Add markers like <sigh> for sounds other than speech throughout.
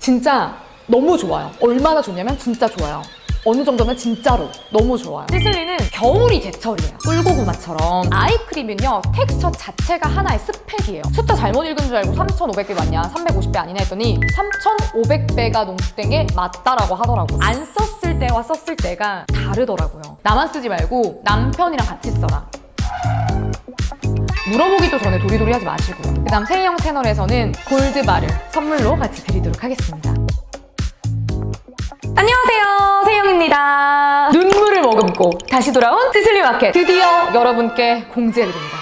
진짜 너무 좋아요. 얼마나 좋냐면 진짜 좋아요. 어느 정도면 진짜로 너무 좋아요. 시슬리는 겨울이 제철이에요. 꿀고구마처럼 아이크림은요 텍스처 자체가 하나의 스펙이에요. 숫자 잘못 읽은 줄 알고 3,500배 맞냐 350배 아니냐 했더니 3,500배가 농축된 게 맞다라고 하더라고. 안 썼을 때와 썼을 때가 다르더라고요. 나만 쓰지 말고 남편이랑 같이 써라. 물어보기도 전에 도리도리 하지 마시고요. 그 다음 세희형 채널에서는 골드바를 선물로 같이 드리도록 하겠습니다. 안녕하세요. 세희형입니다. 눈물을 머금고 다시 돌아온 시슬리 마켓 드디어 여러분께 공지해드립니다.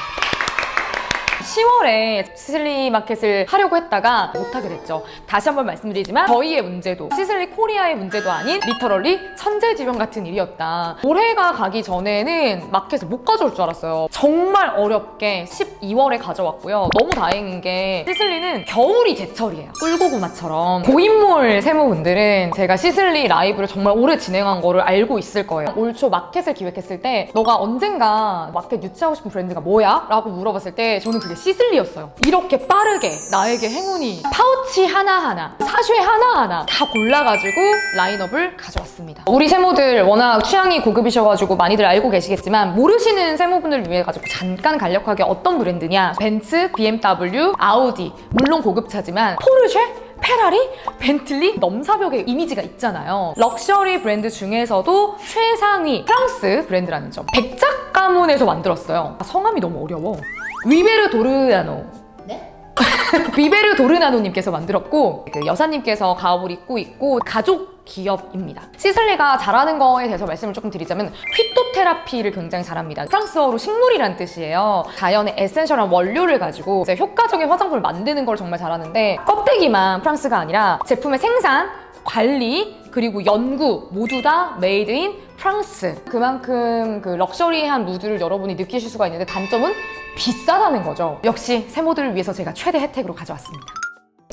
10월에 시슬리 마켓을 하려고 했다가 못하게 됐죠. 다시 한번 말씀드리지만 저희의 문제도 시슬리 코리아의 문제도 아닌 리터럴리 천재지변 같은 일이었다. 올해가 가기 전에는 마켓을 못 가져올 줄 알았어요. 정말 어렵게 12월에 가져왔고요. 너무 다행인 게 시슬리는 겨울이 제철이에요. 꿀고구마처럼 고인물 세무분들은 제가 시슬리 라이브를 정말 오래 진행한 거를 알고 있을 거예요. 올 초 마켓을 기획했을 때 너가 언젠가 마켓 유치하고 싶은 브랜드가 뭐야? 라고 물어봤을 때 저는 그게 시 슬리였어요. 이렇게 빠르게 나에게 행운이 파우치 하나하나, 사쉐 하나하나 다 골라가지고 라인업을 가져왔습니다. 우리 세모들 워낙 취향이 고급이셔가지고 많이들 알고 계시겠지만 모르시는 세모분들을 위해 가지고 잠깐 간략하게 어떤 브랜드냐 벤츠, BMW, 아우디 물론 고급차지만 포르쉐, 페라리, 벤틀리 넘사벽의 이미지가 있잖아요. 럭셔리 브랜드 중에서도 최상위 프랑스 브랜드라는 점. 백작 가문에서 만들었어요. 아, 성함이 너무 어려워. 위베르 도르아노. 네? <laughs> 비베르 도르나노님께서 만들었고 그 여사님께서 가업을 입고 있고 가족 기업입니다. 시슬리가 잘하는 거에 대해서 말씀을 조금 드리자면 휘토테라피를 굉장히 잘합니다. 프랑스어로 식물이란 뜻이에요. 자연의 에센셜한 원료를 가지고 효과적인 화장품을 만드는 걸 정말 잘하는데 껍데기만 프랑스가 아니라 제품의 생산, 관리 그리고 연구 모두 다 메이드 인 프랑스. 그만큼 그 럭셔리한 무드를 여러분이 느끼실 수가 있는데 단점은 비싸다는 거죠. 역시 세모들을 위해서 제가 최대 혜택으로 가져왔습니다.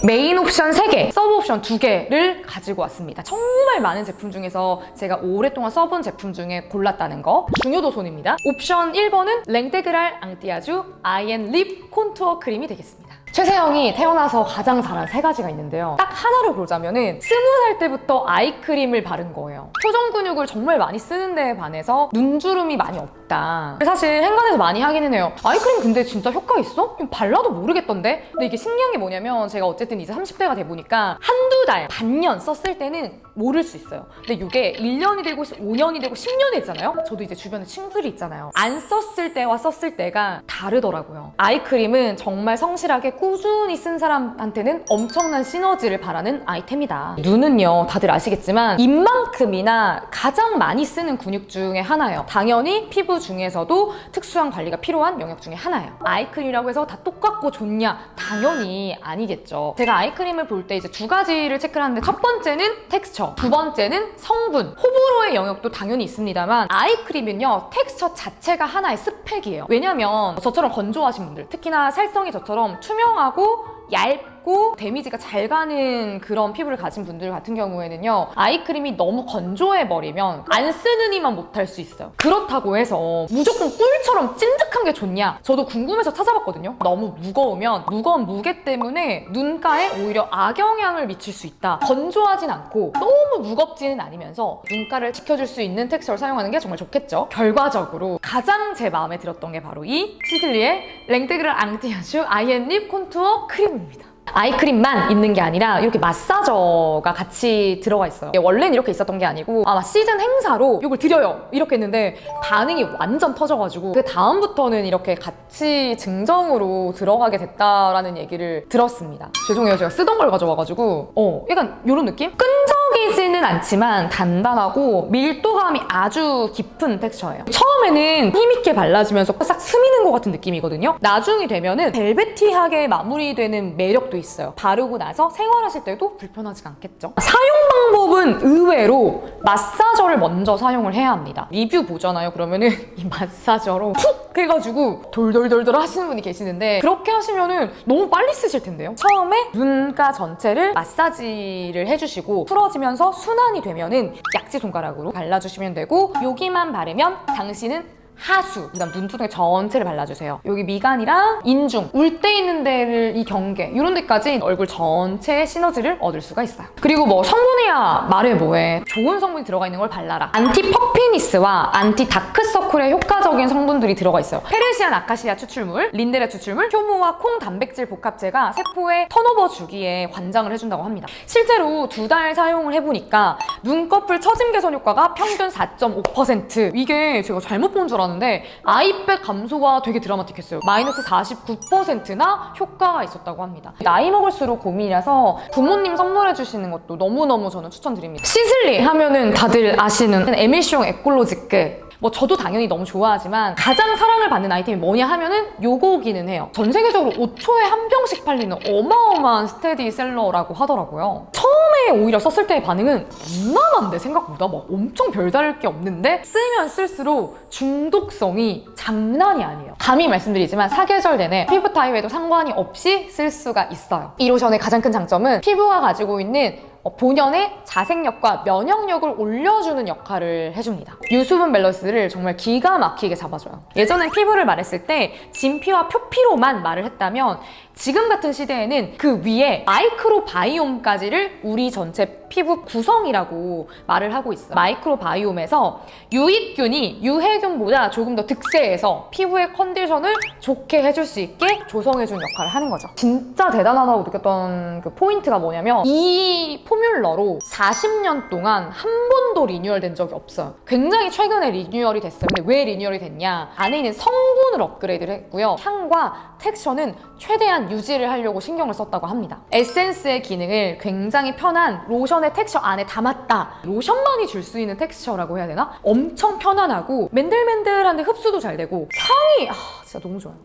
메인 옵션 3개, 서브 옵션 2개를 가지고 왔습니다. 정말 많은 제품 중에서 제가 오랫동안 써본 제품 중에 골랐다는 거 중요도손입니다. 옵션 1번은 랭데그랄 앙띠아주 아이앤 립 콘투어 크림이 되겠습니다. 최세영이 태어나서 가장 잘한 세 가지가 있는데요. 딱 하나로 보자면은 스무 살 때부터 아이크림을 바른 거예요. 표정 근육을 정말 많이 쓰는 데에 반해서 눈주름이 많이 없다. 사실 행간에서 많이 하기는 해요. 아이크림 근데 진짜 효과 있어? 발라도 모르겠던데? 근데 이게 신기한 게 뭐냐면 제가 어쨌든 이제 30대가 돼 보니까 한두 달, 반년 썼을 때는 모를 수 있어요. 근데 이게 1년이 되고 5년이 되고 10년이 됐잖아요? 저도 이제 주변에 친구들이 있잖아요. 안 썼을 때와 썼을 때가 다르더라고요. 아이크림은 정말 성실하게 꾸 준히 쓴 사람한테는 엄청난 시너지를 바라는 아이템이다. 눈은요, 다들 아시겠지만 입만큼이나 가장 많이 쓰는 근육 중에 하나예요. 당연히 피부 중에서도 특수한 관리가 필요한 영역 중에 하나예요. 아이크림이라고 해서 다 똑같고 좋냐? 당연히 아니겠죠. 제가 아이크림을 볼 때 이제 두 가지를 체크를 하는데 첫 번째는 텍스처, 두 번째는 성분. 호불호의 영역도 당연히 있습니다만 아이크림은요, 텍스처 자체가 하나의 스펙이에요. 왜냐면 저처럼 건조하신 분들, 특히나 살성이 저처럼 투명 하고 얇 고 데미지가 잘 가는 그런 피부를 가진 분들 같은 경우에는요 아이크림이 너무 건조해 버리면 안 쓰는 이만 못할 수 있어요. 그렇다고 해서 무조건 꿀처럼 찐득한 게 좋냐? 저도 궁금해서 찾아봤거든요. 너무 무거우면 무거운 무게 때문에 눈가에 오히려 악영향을 미칠 수 있다. 건조하진 않고 너무 무겁지는 않으면서 눈가를 지켜줄 수 있는 텍스처를 사용하는 게 정말 좋겠죠. 결과적으로 가장 제 마음에 들었던 게 바로 이 시슬리의 랭데그랄 앙티아슈 아이앤립 콘투어 크림입니다. 아이크림만 있는 게 아니라 이렇게 마사저가 같이 들어가 있어요. 원래는 이렇게 있었던 게 아니고 아마 시즌 행사로 이걸 드려요 이렇게 했는데 반응이 완전 터져가지고 그 다음부터는 이렇게 같이 증정으로 들어가게 됐다라는 얘기를 들었습니다. 죄송해요 제가 쓰던 걸 가져와가지고 어 약간 이런 느낌? 끈적 이지는 않지만 단단하고 밀도감이 아주 깊은 텍스처예요. 처음에는 힘있게 발라지면서 싹 스미는 것 같은 느낌이거든요. 나중이 되면은 벨베티하게 마무리되는 매력도 있어요. 바르고 나서 생활하실 때도 불편하지가 않겠죠. 사용 방법은 의외로 마사저를 먼저 사용을 해야 합니다. 리뷰 보잖아요. 그러면은 <laughs> 이 마사저로 푹 해가지고 돌돌돌돌 하시는 분이 계시는데 그렇게 하시면은 너무 빨리 쓰실 텐데요. 처음에 눈가 전체를 마사지를 해주시고 풀어지면서 순환이 되면은 약지 손가락으로 발라주시면 되고 여기만 바르면 당신은 하수, 그다음 눈두덩이 전체를 발라주세요. 여기 미간이랑 인중, 울 때 있는 데를 이 경계 이런 데까지 얼굴 전체의 시너지를 얻을 수가 있어요. 그리고 뭐 성분이야 말해 뭐해 좋은 성분이 들어가 있는 걸 발라라. 안티 퍼피니스와 안티 다크서클에 효과적인 성분들이 들어가 있어요. 페르시안 아카시아 추출물, 린데레 추출물, 효모와 콩 단백질 복합제가 세포의 턴오버 주기에 관장을 해준다고 합니다. 실제로 두 달 사용을 해보니까 눈꺼풀 처짐 개선 효과가 평균 4.5% 이게 제가 잘못 본 줄 알았는데 아이백 감소가 되게 드라마틱했어요. 마이너스 49%나 효과가 있었다고 합니다. 나이 먹을수록 고민이라서 부모님 선물해 주시는 것도 너무너무 저는 추천드립니다. 시슬리 하면은 다들 아시는 에밀숑 에콜로지크 뭐 저도 당연히 너무 좋아하지만 가장 사랑을 받는 아이템이 뭐냐 하면은 요거기는 해요. 전 세계적으로 5초에 한 병씩 팔리는 어마어마한 스테디셀러라고 하더라고요. 처음 에 오히려 썼을 때의 반응은 무난한데 생각보다 막 엄청 별다를 게 없는데 쓰면 쓸수록 중독성이 장난이 아니에요. 감히 말씀드리지만 사계절 내내 피부 타입에도 상관이 없이 쓸 수가 있어요. 이 로션의 가장 큰 장점은 피부가 가지고 있는 어, 본연의 자생력과 면역력을 올려주는 역할을 해줍니다. 유수분 밸런스를 정말 기가 막히게 잡아줘요. 예전엔 피부를 말했을 때 진피와 표피로만 말을 했다면 지금 같은 시대에는 그 위에 마이크로 바이옴까지를 우리 전체 피부 구성이라고 말을 하고 있어요. 마이크로 바이옴에서 유익균이 유해균보다 조금 더 득세해서 피부의 컨디션을 좋게 해줄 수 있게 조성해주는 역할을 하는 거죠. 진짜 대단하다고 느꼈던 그 포인트가 뭐냐면 이 포뮬러로 40년 동안 한 번도 리뉴얼된 적이 없어요. 굉장히 최근에 리뉴얼이 됐어요. 근데 왜 리뉴얼이 됐냐? 안에 있는 성분을 업그레이드를 했고요. 향과 텍스처는 최대한 유지를 하려고 신경을 썼다고 합니다. 에센스의 기능을 굉장히 편한 로션의 텍스처 안에 담았다. 로션만이 줄 수 있는 텍스처라고 해야 되나? 엄청 편안하고 맨들맨들한데 흡수도 잘 되고 향이 아, 진짜 너무 좋아요.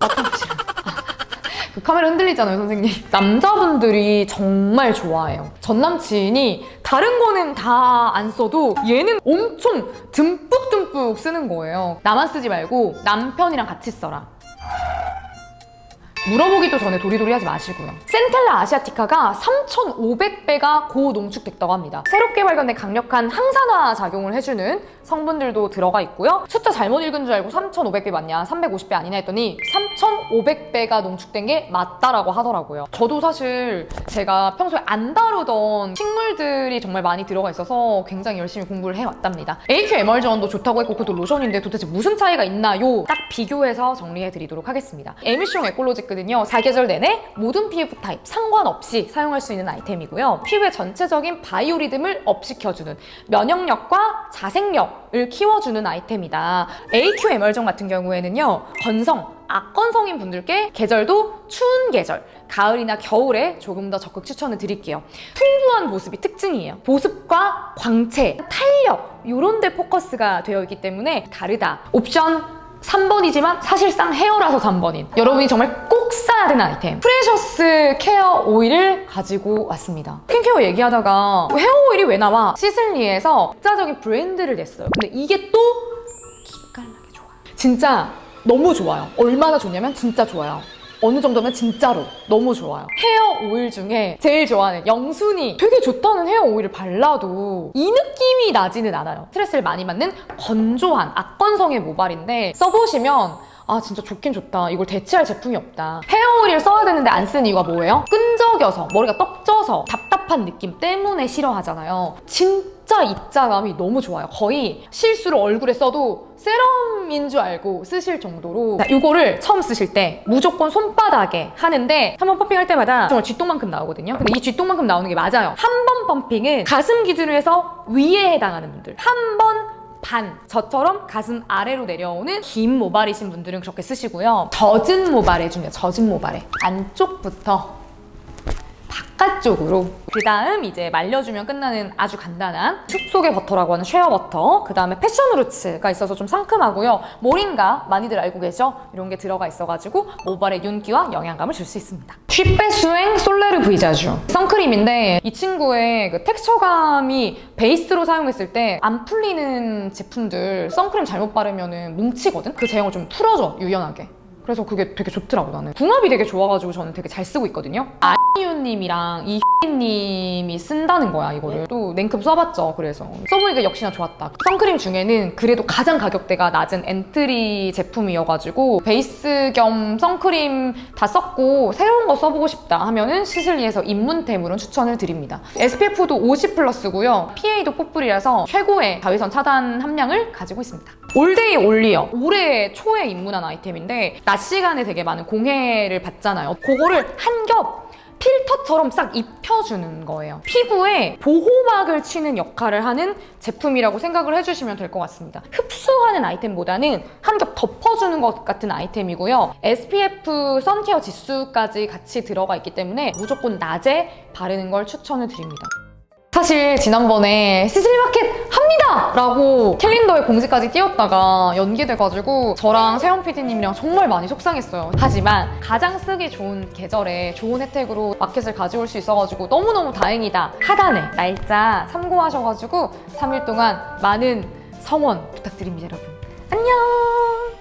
<laughs> 그 카메라 흔들리잖아요, 선생님. 남자분들이 정말 좋아해요. 전 남친이 다른 거는 다 안 써도 얘는 엄청 듬뿍듬뿍 쓰는 거예요. 나만 쓰지 말고 남편이랑 같이 써라. 물어보기도 전에 도리도리 하지 마시고요. 센텔라 아시아티카가 3,500배가 고농축됐다고 합니다. 새롭게 발견된 강력한 항산화 작용을 해주는 성분들도 들어가 있고요. 숫자 잘못 읽은 줄 알고 3,500배 맞냐, 350배 아니냐 했더니 3,500배가 농축된 게 맞다라고 하더라고요. 저도 사실 제가 평소에 안 다루던 식물들이 정말 많이 들어가 있어서 굉장히 열심히 공부를 해왔답니다. AQ 에멀전도 좋다고 했고 그것도 로션인데 도대체 무슨 차이가 있나요? 딱 비교해서 정리해 드리도록 하겠습니다. 에미숑 에콜로지 크는요 사계절 내내 모든 피부 타입 상관없이 사용할 수 있는 아이템이고요. 피부의 전체적인 바이오리듬을 업시켜주는 면역력과 자생력을 키워주는 아이템이다. AQ 에멀전 같은 경우에는요 건성 악건성인 분들께 계절도 추운 계절, 가을이나 겨울에 조금 더 적극 추천을 드릴게요. 풍부한 보습이 특징이에요. 보습과 광채, 탄력 이런 데 포커스가 되어 있기 때문에 다르다. 옵션 3번이지만 사실상 헤어라서 3번인. 여러분이 정말 꼭 사야 되는 아이템. 프레셔스 케어 오일을 가지고 왔습니다. 스킨케어 얘기하다가 헤어 오일이 왜 나와? 시슬리에서 독자적인 브랜드를 냈어요. 근데 이게 또 기깔나게 좋아요. 진짜 너무 좋아요. 얼마나 좋냐면 진짜 좋아요 어느 정도면 진짜로 너무 좋아요. 헤어 오일 중에 제일 좋아하는 영순이 되게 좋다는 헤어 오일을 발라도 이 느낌이 나지는 않아요. 스트레스를 많이 받는 건조한 악건성의 모발인데 써보시면 아 진짜 좋긴 좋다. 이걸 대체할 제품이 없다. 헤어 오일을 써야 되는데 안 쓰는 이유가 뭐예요? 끈적여서 머리가 떡져서 답답한 느낌 때문에 싫어하잖아요. 진짜 입자감이 너무 좋아요. 거의 실수로 얼굴에 써도 세럼인 줄 알고 쓰실 정도로 자, 이거를 처음 쓰실 때 무조건 손바닥에 하는데 한 번 펌핑할 때마다 정말 쥐똥만큼 나오거든요. 근데 이 쥐똥만큼 나오는 게 맞아요. 한 번 펌핑은 가슴 기준으로 해서 위에 해당하는 분들 한 번 반 저처럼 가슴 아래로 내려오는 긴 모발이신 분들은 그렇게 쓰시고요. 젖은 모발에 중요 젖은 모발에 안쪽부터 바깥쪽으로. 그 다음 이제 말려주면 끝나는 아주 간단한 축속의 버터라고 하는 쉐어 버터. 그 다음에 패션 후르츠가 있어서 좀 상큼하고요. 모링가 많이들 알고 계셔? 이런 게 들어가 있어가지고 모발에 윤기와 영양감을 줄 수 있습니다. 쉿배 수행 솔레르 브이자주. 선크림인데 이 친구의 그 텍스처감이 베이스로 사용했을 때 안 풀리는 제품들 선크림 잘못 바르면 뭉치거든? 그 제형을 좀 풀어줘 유연하게. 그래서 그게 되게 좋더라고 나는. 궁합이 되게 좋아가지고 저는 되게 잘 쓰고 있거든요. 이한유 님이랑 이희님이 쓴다는 거야 이거를. 또 냉큼 써봤죠 그래서. 써보니까 역시나 좋았다. 선크림 중에는 그래도 가장 가격대가 낮은 엔트리 제품이어가지고 베이스 겸 선크림 다 썼고 새로운 거 써보고 싶다 하면은 시슬리에서 입문템으로 추천을 드립니다. SPF도 50 플러스고요. PA도 뽀뿌리라서 최고의 자외선 차단 함량을 가지고 있습니다. 올데이 올리어. 올해 초에 입문한 아이템인데 낮 시간에 되게 많은 공해를 받잖아요. 그거를 한겹 필터처럼 싹 입혀주는 거예요. 피부에 보호막을 치는 역할을 하는 제품이라고 생각을 해주시면 될 것 같습니다. 흡수하는 아이템보다는 한 겹 덮어주는 것 같은 아이템이고요. SPF 선케어 지수까지 같이 들어가 있기 때문에 무조건 낮에 바르는 걸 추천을 드립니다. 사실 지난번에 시슬리마켓 합니다! 라고 캘린더에 공지까지 띄웠다가 연기돼가지고 저랑 세영 PD님이랑 정말 많이 속상했어요. 하지만 가장 쓰기 좋은 계절에 좋은 혜택으로 마켓을 가져올 수 있어가지고 너무너무 다행이다. 하단에 날짜 참고하셔가지고 3일 동안 많은 성원 부탁드립니다, 여러분. 안녕!